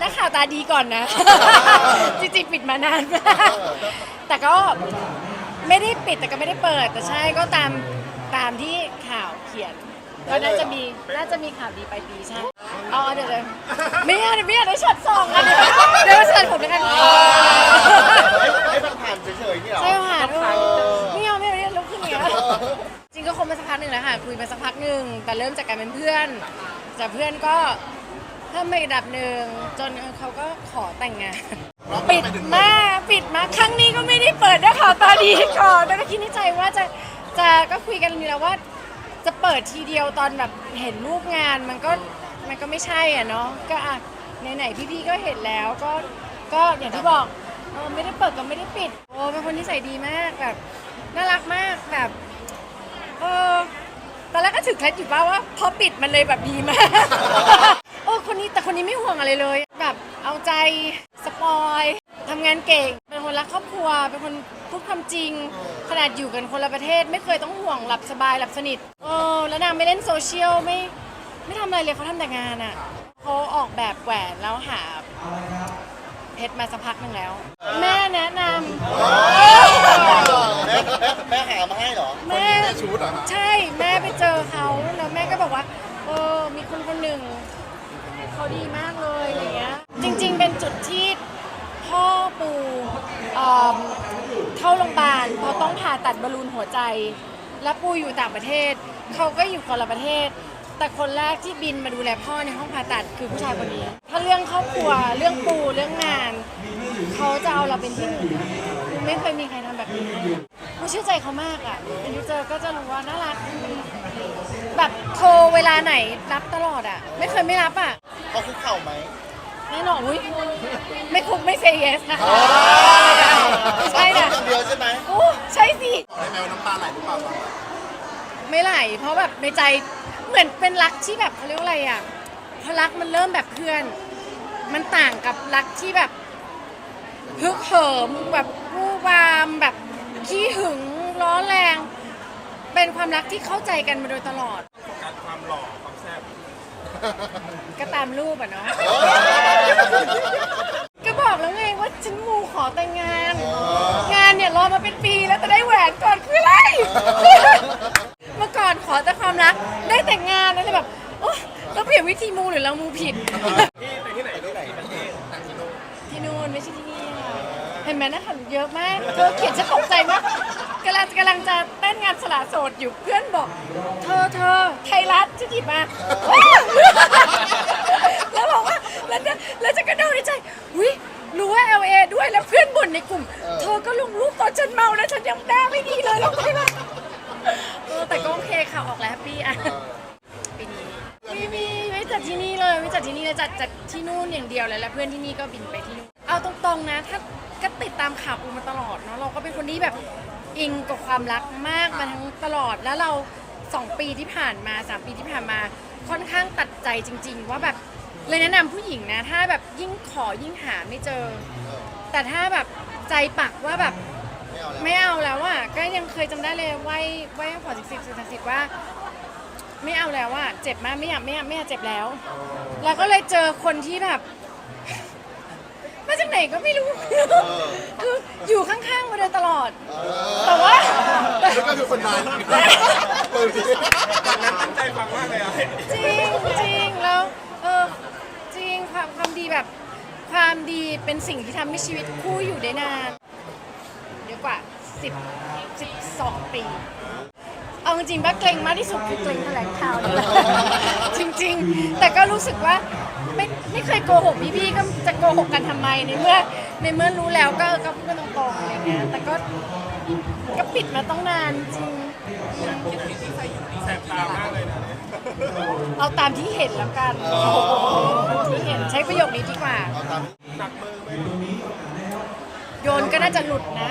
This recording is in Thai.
นักข่าวตาดีก่อนนะ จริงๆปิดมานานมากแต่ก็ไม่ได้ปิดแต่ก็ไม่ได้เปิด แต่ใช่ก็ตามตามที่ข่าวเขียนก็น่าจะมีน่าจะมีข่าวดีปลายปีใช่อ๋อเดี๋ยวเลยไม่เอาไม่เอาได้ช็อตสองอันนี้เดี๋ยวช็อตผมแล้วกันให้ผ่านๆเฉยๆนี่เหรอใช่ผ่านเออไม่เอาไม่เอาไม่เอาลุกขึ้นอย่างเงี้ยจริงก็คบมาสักพักหนึ่งแล้วค่ะคุยมาสักพักหนึ่งแต่เริ่มจากการเป็นเพื่อนจากเพื่อนก็ เพิ่มมาอีกระดับหนึ่งจนเขาก็ขอแต่งงาน ปิดมาปิดมาครั้งนี้ก็ไม่ได้เปิดด้วยข่าวตาดีก่อนแล้วก็คิดในใจว่าจะจะก็คุยกันนี่แล้วว่า จะเปิดทีเดียวตอนแบบเห็นรูปงานมันก็มันก็ไม่ใช่อะเนาะก็อะไหนๆพี่ๆก็เห็นแล้วก็ก็อย่างที่บอกเออไม่ได้เปิดก็ไม่ได้ปิดโอ้เป็นคนนิสัยดีมากแบบน่ารักมากแบบเออตอนแรกก็ถึงเคล็ดอยู่ป่าว่าพอปิดมันเลยแบบดีมาก คนนี้แต่คนนี้ไม่ห่วงอะไรเลย แบบเอาใจสปอยทำงานเก่ง เป็นคนรักครอบครัว เป็นคนพูดความจริง ขนาดอยู่กันคนละประเทศ ไม่เคยต้องห่วงหลับสบายหลับสนิทเออแล้วนางไม่เล่นโซเชียลไม่ไม่ทำอะไรเลยเขาทำแต่งานอะเขาออกแบบแหวนแล้วหาเพชรมาสักพักหนึ่งแล้ว แม่แนะนแม่แม่หามาให้เหรอำแม่ชุดเหรอฮะใช่แม่ไปเจอเขาแล้วแม่ก็บอกว่าเออมีคนคนหนึ่ง เขาดีมากเลยอะไรเงี้ยจริง ๆ เป็นจุดที่พ่อปูเอิ่มเข้าโรงพยาบาลเพราะต้องผ่าตัดบอลลูนหัวใจ แล้วปูอยู่ต่างประเทศ เขาก็อยู่คนละประเทศ แต่คนแรกที่บินมาดูแลพ่อในห้องผ่าตัดคือผู้ชายคนนี้ ถ้าเรื่องครอบครัวเรื่องปูเรื่องงาน เขาจะเอาเราเป็นที่หนึ่งไม่เคยมีใครทำแบบนี้กูเชื่อใจเขามากอะอันนี้เจอก็จะรู้ว่าน่ารัก แบบโทรเวลาไหนรับตลอดอะ ไม่เคยไม่รับอะ เขาคุกเข่าไหม แน่นอนอุ้ยไม่คุกไม่เซเยสนะคะไม่ใช่นะคนเดียวใช่ไหมโอ้ใช่สิให้แมวน้ำตาไหลหรือเปล่าไม่ไหล เพราะแบบในใจเหมือนเป็นรักที่แบบเขาเรียกว่าอะไรอะพอรักมันเริ่มแบบเพื่อน มันต่างกับรักที่แบบฮึกเหิมแบบวู่วามแบบขี้หึงร้อนแรง เป็นความรักที่เข้าใจกันมาโดยตลอด การความหล่อความแซ่บ ก็ตามรูปอะเนาะ ก็บอกแล้วไงว่าฉันมูขอแต่งงาน งานเนี่ยรอมาเป็นปีแล้วจะได้แหวนก่อนคืออะไร เมื่อก่อนขอแต่ความรัก ได้แต่งงานแล้วเลยแบบโอ๊ยเราเปลี่ยนวิธีมูหรือเรามูผิดที่ไปที่ไหนที่ไหนประเทศที่นู่นไม่ใช่ที่นี่ค่ะเห็นไหมนะขันเยอะมากเธอเขียนฉันตกใจมากกำลังกำลังจะเต้นงานสละโสดอยู่เพื่อนบอก เธอเธอไทยรัฐฉันหยิบมาแล้วบอกว่า แล้วจะแล้วจะกระโดดในใจวิรู้ว่า LA ด้วยแล้วเพื่อนบ่นในกลุ่ม เธอก็ลงรูปตอนฉันเมาแล้วฉันยังหน้าไม่ดีเลยลงไปมาเออแต่ก็โอเคค่ะออกแล้วแฮปปี้อะปีนี้ไม่มีไม่จัดที่นี่เลยไม่จัดที่นี่เลยจัดจัดที่นู่นอย่างเดียวเลยแล้วเพื่อนที่นี่ก็บินไปที่นู่นเอาตรงๆนะ ถ้าก็ติดตามข่าวปูมาตลอดเนาะเราก็เป็นคนที่แบบอิงกับความรักมากมาทั้งตลอดแล้วเราสองปีที่ผ่านมาสามปีที่ผ่านมาค่อนข้างตัดใจจริง ๆ ว่าแบบ เลยแนะนำผู้หญิงนะ ถ้าแบบยิ่งขอยิ่งหาไม่เจอ แต่ถ้าแบบใจปักว่าแบบไม่เอาแล้วไม่เอาแล้วอะก็ยังเคยจำได้เลยไหว้ไหว้ขอสิบสิบสิบสิบว่า ไม่เอาแล้วอะเจ็บมากไม่อยากไม่อยากไม่อยากเจ็บแล้ว แล้วก็เลยเจอคนที่แบบ มาจากไหนก็ไม่รู้ คืออยู่ข้างๆมาโดยตลอด แต่ว่า แล้วก็คือคนนั้น แบบความดีเป็นสิ่งที่ทำให้ชีวิตคู่อยู่ได้นานเยอะกว่า 10 12 ปี เอาจริงๆว่าเกรงมากที่สุดคือเกรงแถลงข่าวนี่แหละจริงๆ แต่ก็รู้สึกว่าไม่ไม่เคยโกหกพี่ๆก็จะโกหกกันทำไมในเมื่อในเมื่อรู้แล้วก็ก็พูดกันตรงๆอะไรเงี้ยแต่ก็ก็ปิดมาต้องนานจริง แสบตามากเลยนะ เอาตามที่เห็นแล้วกันที่เห็นใช้ประโยคนี้ดีกว่า เอาตามหนักมือไหม โยนก็น่าจะหลุดนะ